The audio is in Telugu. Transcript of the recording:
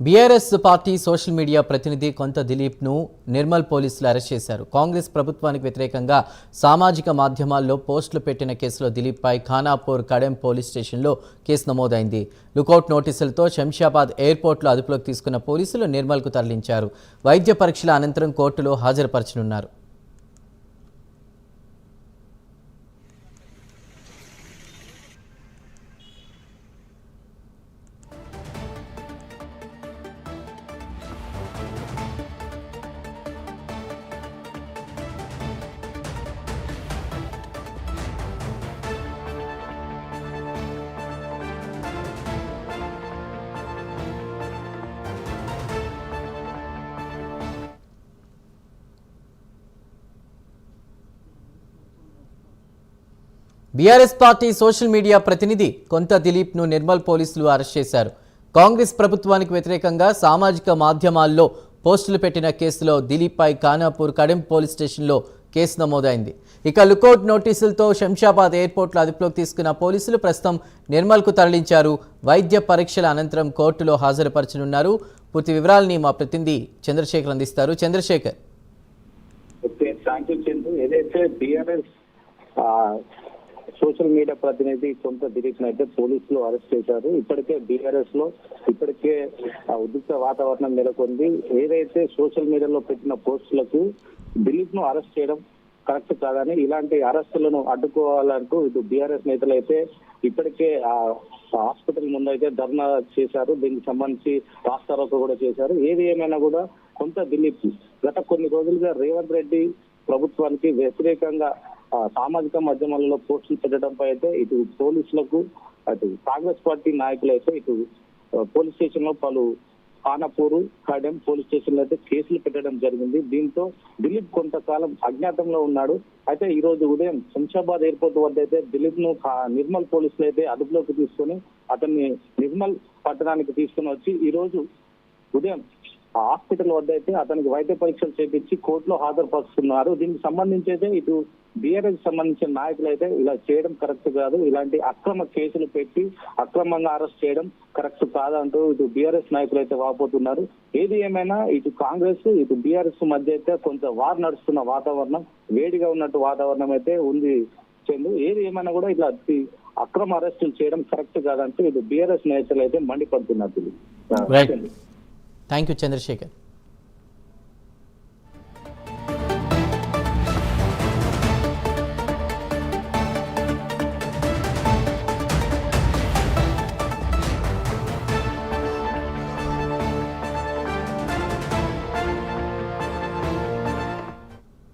బీఆర్ఎస్ పార్టీ సోషల్ మీడియా ప్రతినిధి కొంత దిలీప్ను నిర్మల్ పోలీసులు అరెస్ట్ చేశారు. కాంగ్రెస్ ప్రభుత్వానికి వ్యతిరేకంగా సామాజిక మాధ్యమాల్లో పోస్టులు పెట్టిన కేసులో దిలీప్పై ఖానాపూర్ కడెం పోలీస్ స్టేషన్లో కేసు నమోదైంది. లుకౌట్ నోటీసులతో శంషాబాద్ ఎయిర్పోర్ట్లో అదుపులోకి తీసుకున్న పోలీసులు నిర్మల్కు తరలించారు. వైద్య పరీక్షల అనంతరం కోర్టులో హాజరుపరచనున్నారు. బీఆర్ఎస్ పార్టీ సోషల్ మీడియా ప్రతినిధి కొంత దిలీప్ను నిర్మల్ పోలీసులు అరెస్ట్ చేశారు. కాంగ్రెస్ ప్రభుత్వానికి వ్యతిరేకంగా సామాజిక మాధ్యమాల్లో పోస్టులు పెట్టిన కేసులో దిలీప్పై ఖానాపూర్ కడెం పోలీస్ స్టేషన్లో కేసు నమోదైంది. ఇక లుకౌట్ నోటీసులతో శంషాబాద్ ఎయిర్పోర్ట్లో అదుపులోకి తీసుకున్న పోలీసులు ప్రస్తుతం నిర్మల్కు తరలించారు. వైద్య పరీక్షల అనంతరం కోర్టులో హాజరుపరచనున్నారు. పూర్తి వివరాలని మా ప్రతినిధి చంద్రశేఖర్ అందిస్తారు. చంద్రశేఖర్. ఏదైతే సోషల్ మీడియా ప్రతినిధి సొంత దిలీప్ అయితే పోలీసులు అరెస్ట్ చేశారు. ఇప్పటికే బీఆర్ఎస్లో ఇప్పటికే ఆ, ఉద్రిక్త వాతావరణం నెలకొంది. ఏదైతే సోషల్ మీడియాలో పెట్టిన పోస్టులకు దిలీప్ను అరెస్ట్ చేయడం కరెక్ట్ కాదని ఇలాంటి అరెస్టులను అడ్డుకోవాలంటూ ఇటు బీఆర్ఎస్ నేతలు అయితే ఇప్పటికే ఆ హాస్పిటల్ ముందు అయితే ధర్నా చేశారు. దీనికి సంబంధించి రాస్తారోకో కూడా చేశారు. ఏది ఏమైనా కూడా కొంత దిలీప్ గత కొన్ని రోజులుగా రేవంత్ రెడ్డి ప్రభుత్వానికి వ్యతిరేకంగా సామాజిక మాధ్యమాలలో పోస్టులు పెట్టడంపై అయితే ఇటు పోలీసులకు అటు కాంగ్రెస్ పార్టీ నాయకులు అయితే ఇటు పోలీస్ స్టేషన్లో పలు ఖానపూరు కడెం పోలీస్ స్టేషన్లో అయితే కేసులు పెట్టడం జరిగింది. దీంతో దిలీప్ కొంతకాలం అజ్ఞాతంలో ఉన్నాడు. అయితే ఈ రోజు ఉదయం శంషాబాద్ ఎయిర్పోర్ట్ వద్ద అయితే దిలీప్ను నిర్మల్ పోలీసులు అయితే అదుపులోకి తీసుకొని అతన్ని నిర్మల్ పట్టణానికి తీసుకుని వచ్చి ఈ రోజు ఉదయం హాస్పిటల్ వద్ద అయితే అతనికి వైద్య పరీక్షలు చేపించి కోర్టులో హాజరుపరుస్తున్నారు. దీనికి సంబంధించి అయితే ఇటు బీఆర్ఎస్ సంబంధించిన నాయకులు అయితే ఇలా చేయడం కరెక్ట్ కాదు. ఇలాంటి అక్రమ కేసులు పెట్టి అక్రమంగా అరెస్ట్ చేయడం కరెక్ట్ కాదంటూ ఇటు బీఆర్ఎస్ నాయకులు అయితే వాపోతున్నారు. ఏది ఏమైనా ఇటు కాంగ్రెస్ ఇటు బీఆర్ఎస్ మధ్య అయితే కొంత వార్ నడుస్తున్న వాతావరణం వేడిగా ఉన్నట్టు వాతావరణం అయితే ఉంది చందు. ఏది ఏమైనా కూడా ఇట్లా అక్రమ అరెస్టులు చేయడం కరెక్ట్ కాదంటూ ఇటు బీఆర్ఎస్ నేతలు అయితే మండిపడుతున్నారు. Thank you, Chandrasekhar.